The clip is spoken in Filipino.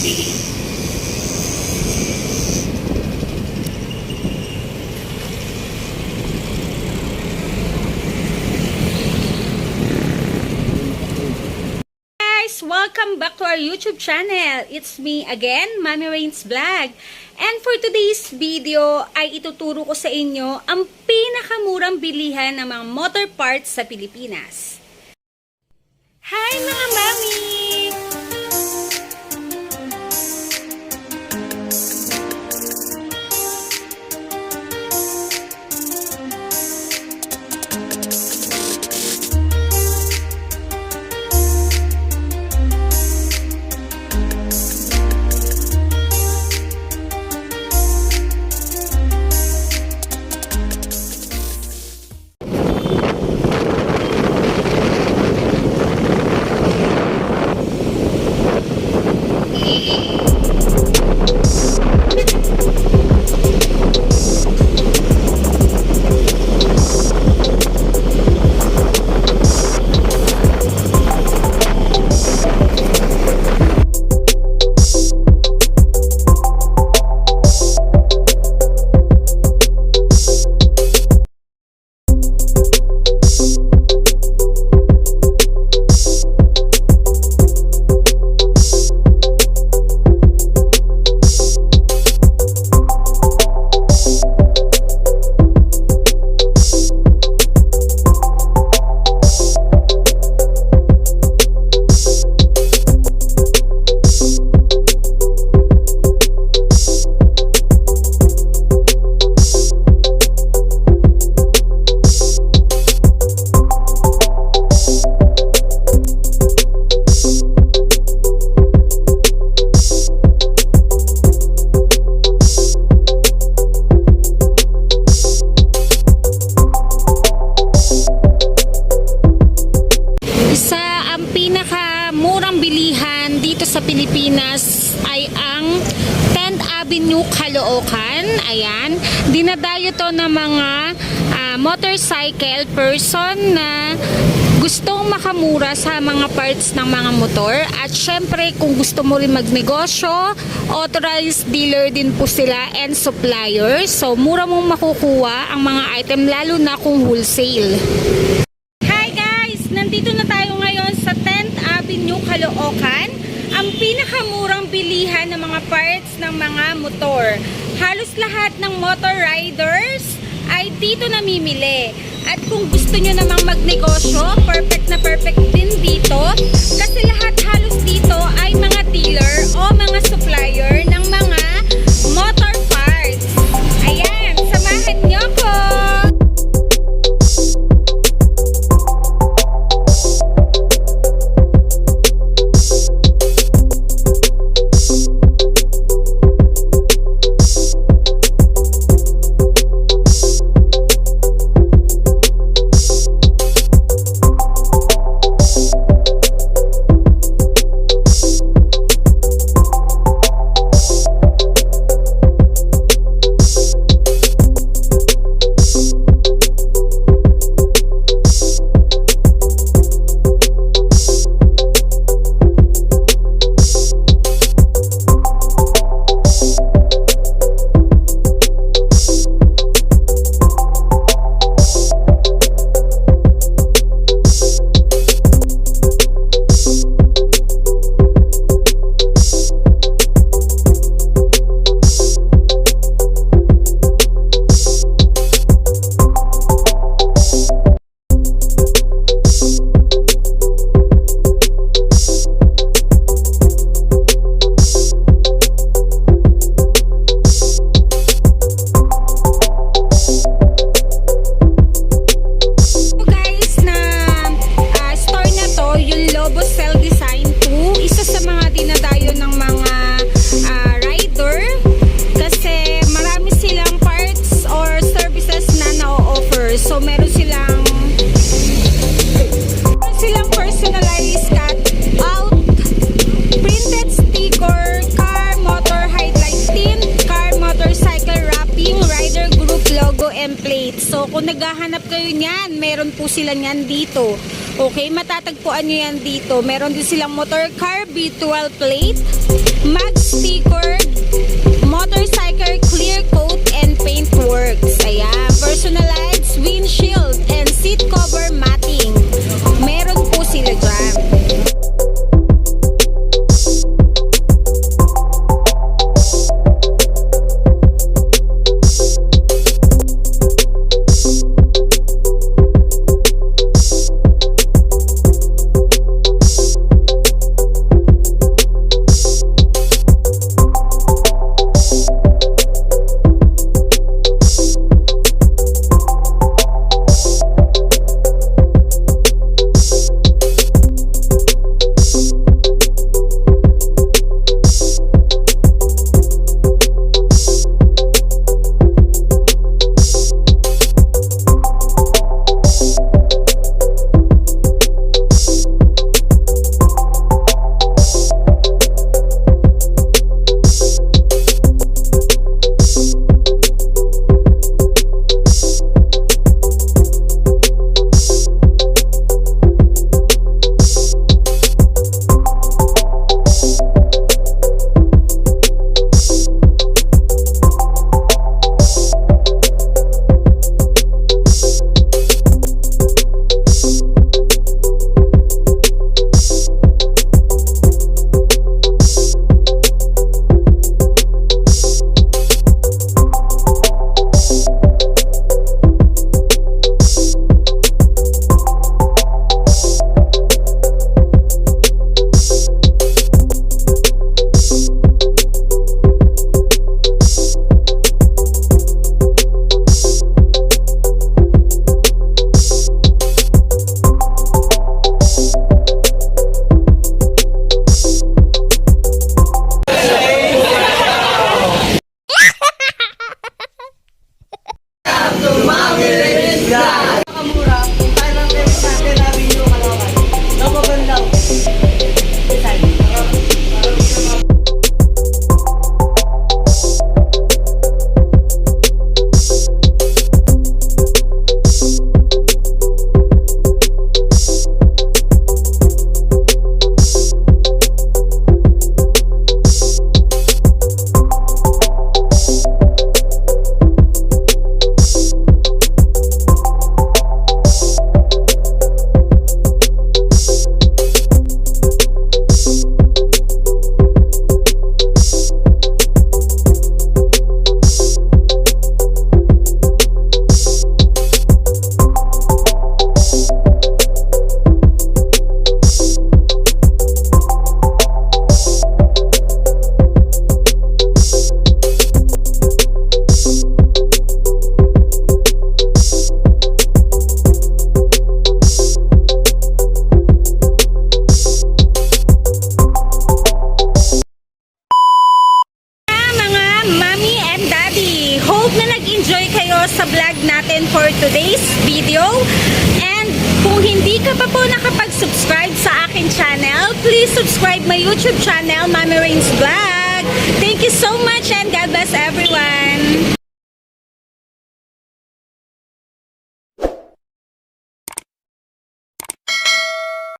Welcome back to our YouTube channel. It's me again, Mami Rains Vlog. And for today's video ay ituturo ko sa inyo ang pinakamurang bilihan ng mga motor parts sa Pilipinas. Hi mga mami! Ayan. Dinadayo to ng mga ah, motorcycle person na gustong makamura sa mga parts ng mga motor. At syempre, kung gusto mo rin magnegosyo, authorized dealer din po sila and supplier. So, mura mong makukuha ang mga item lalo na kung wholesale. Hi guys! Nandito na tayo ngayon sa 10th Avenue, Caloocan. Ang pinakamurang bilihan ng mga parts ng mga motor. Halos lahat ng motor riders ay dito namimili. At kung gusto nyo namang magnegosyo, perfect na perfect din dito. Kasi lahat halos naghahanap kayo niyan, meron po sila niyan dito. Okay, matatagpuan nyo yan dito. Meron din silang motor car, B12 plate, mag sticker, motorcycle clear coat and paint works. Ayan, personalized windshield and seat cover ka pa po nakapag-subscribe sa akin channel, please subscribe my YouTube channel, Mommy Rains Vlog. Thank you so much and God bless everyone.